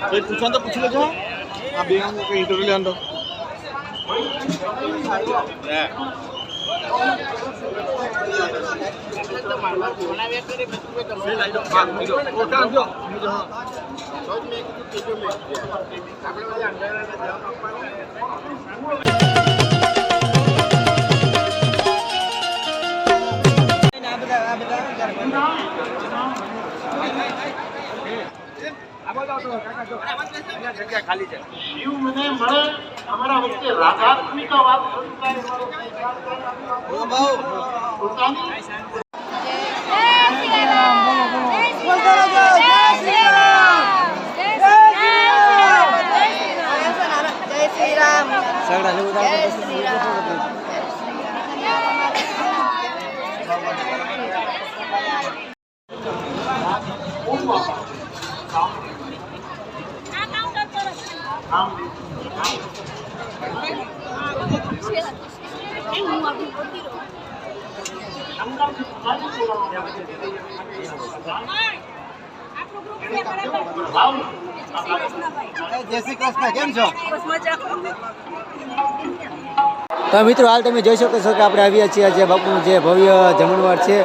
કંઈ પૂછવાનું તો પૂછી લેજો આ બે આમ કંઈ ઇન્ટરવ્યુ લેવાનું જીવ મને મળે અમારા વચ્ચે રાધાત્મિક વાત પોતાની જય શ્રી જય શ્રી કૃષ્ણ કેમ છો? તો મિત્રો હાલ તમે જોઈ શકો છો કે આપણે આવ્યા છીએ જે બાપુનું જે ભવ્ય જમણવાર છે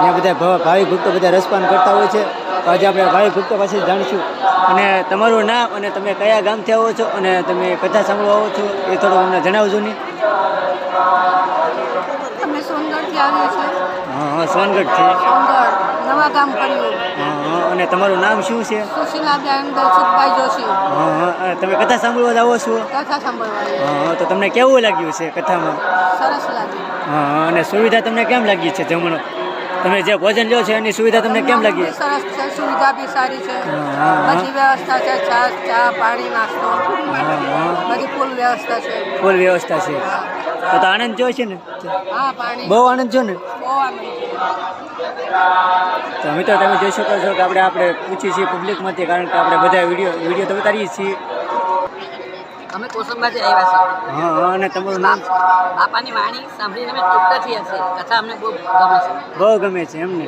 ત્યાં બધા ભાવિક ભક્તો બધા રસપાન કરતા હોય છે. તો આજે આપણે ભાવિક ભક્તો પાસે જાણીશું. અને તમારું નામ અને તમે કયા ગામથી આવો છો અને તમે કથા સાંભળવા આવો છો એ થોડું અમને જણાવજો ને. અમે સોનગઢથી આવીએ છીએ. હા સોનગઢથી. નવા કર્યું. હા અને તમારું નામ શું છે? સુશીલા જોશી. હા તમે કથા સાંભળવા જ આવો છો? કથા તો તમને કેવું લાગ્યું છે કથામાં? સરસ હા અને સુવિધા તમને કેમ લાગી છે જમણો? તમે જે ભોજન લ્યો છો એની સુવિધા તમને કેમ લાગી? સરસ છે સુવિધા બી સારી છે. બધી વ્યવસ્થા છે ચા ચા પાણી નાસ્તો. બધી ફૂલ વ્યવસ્થા છે. ફૂલ વ્યવસ્થા છે. તો તો આનંદ જો છે ને? હા પાણી. બહુ આનંદ છો ને? બહુ આનંદ તો મિત્રો તમે જોઈ શકો છો કે આપણે આપણે પૂછીએ છીએ પબ્લિકમાંથી કારણ કે આપણે બધા વીડિયો વીડિયો તો ઉતારીએ છીએ. અમે કોસંબાથી આવ્યા છીએ. હા હા અને તમારું નામ? બાપાની વાણી સાંભળીને અમે તૃપ્ત થયા છીએ. કથા અમને બહુ ગમે છે. બહુ ગમે છે એમને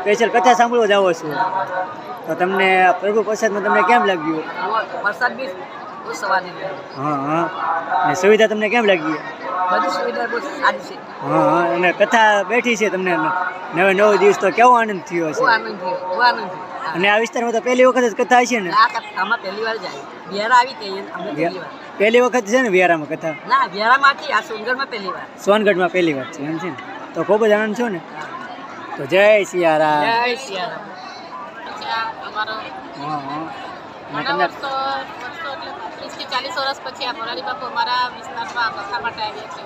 સ્પેશિયલ કથા સાંભળવા છો. તો તમને પ્રભુ પ્રસાદમાં તમને કેમ લાગ્યું? આમાં વરસાદ બી બહુ સવારની હા હા. અને સુવિધા તમને કેમ લાગી? બધી સુવિધા બહુ સારી છે. હા હા અને કથા બેઠી છે તમને નવે નવ દિવસ તો કેવો આનંદ થયો છે આનંદ થયો બહુ આનંદ થયો. અને આ વિસ્તારમાં તો પહેલી વખત જ કથા છે ને? આ કથા પહેલી વાર જાય વ્યારા આવી પહેલી વાર. પહેલી વખત છે ને વિયારામાં કથા? ના વ્યારામાંથી આ સોનગઢમાં પહેલી વાર. સોનગઢમાં પહેલી વાર છે એમ છે ને? તો ખૂબ જ આનંદ છો ને? તો જય સિયારા જય અમારો હા હા અને ઘણા તમને વર્ષો વર્ષો એટલે ત્રીસથી વર્ષ પછી આ મોરારી બાપુ અમારા વિસ્તારમાં કથા માટે આવ્યા છે.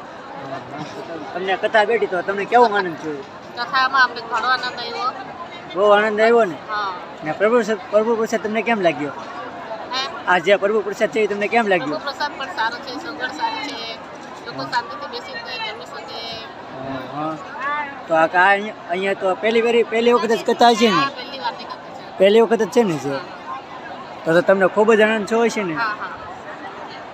તમને કથા બેઠી તો તમને કેવો આનંદ થયો? કથામાં અમને ઘણો આનંદ આવ્યો. બહુ આનંદ આવ્યો ને? હા. ને પ્રભુ પ્રભુ પ્રસાદ તમને કેમ લાગ્યો? આ જે પ્રભુ પ્રસાદ છે એ તમને કેમ પ્રભુ લાગ્યો પ્રસાદ પણ સારો છે સગવડ સારી છે. લોકો શાંતિથી બેસી જમી શકે તો આ કા અહીંયા તો પહેલી વાર પહેલી વખત જ કથા છે ને? પહેલી છે. વખત જ છે ને જો? તો તમને ખૂબ જ આનંદ થયો છે ને? હા હા. તો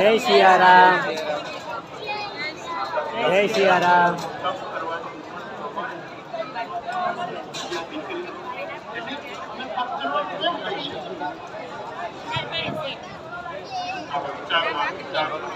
જય સિયારામ જય સિયારામ વિચારમાં વિચારમાં